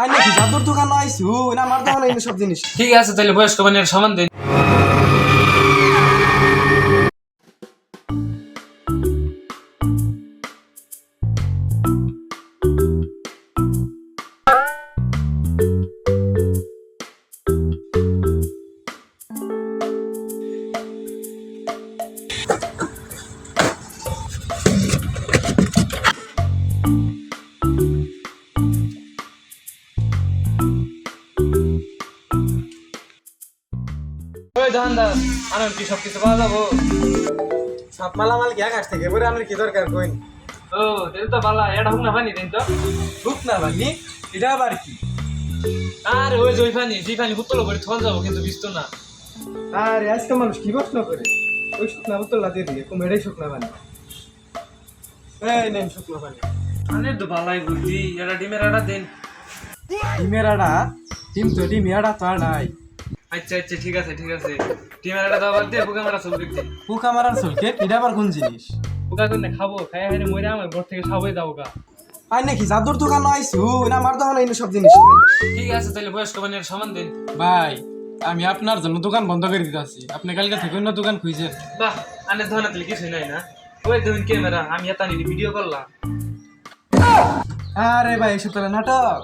I নাকি জাদুর দোকান আইছু না দোকানে এই সব জিনিস ঠিক আছে তাহলে বয়স্ক বানের সামান দিন দোকানদার আনন্দ কি সব কিছু পাওয়া যাব? সব মালামাল কি আকাশ থেকে বলে আমার কি দরকার কইন? ও তাহলে তো ভালো এটা হোক না পানি দিন তো। বুক না বানি এটা আবার কি? আরে ওই যে ওই পানি যে পানি বোতল করে থল যাব কিন্তু বিস্ত না। আরে আজকে মানুষ কি প্রশ্ন করে? ওই শুকনা বোতল দিয়ে দিয়ে কম এটাই শুকনা পানি। এই নেন শুকনা পানি। আনে তো ভালাই বুদ্ধি এটা ডিমের আটা দিন। ডিমের আড়া? ডিম তো ডিমের আড়া তো আর নাই। আচ্ছা আচ্ছা ঠিক আছে ঠিক আছে। আটা দাবার দিয়ে পোকা মারা পোকা মারার চলকে এটা আবার কোন জিনিস? পোকা করে খাব খাই আমার ঘর থেকে সবাই দাও গা। আই নাকি জাদুর দোকান আইছু না আমার দোকানে সব জিনিস। ঠিক আছে তাহলে বয়স্ক বানের সামান দিন। ভাই আমি আপনার জন্য দোকান বন্ধ করে দিতেছি আপনি কালকে থেকে অন্য দোকান খুঁজছেন বাহ আনে ধনা তাহলে কিছুই নাই না। ওই দেখুন ক্যামেরা আমি এত ভিডিও করলাম। আরে ভাই এসব তাহলে নাটক।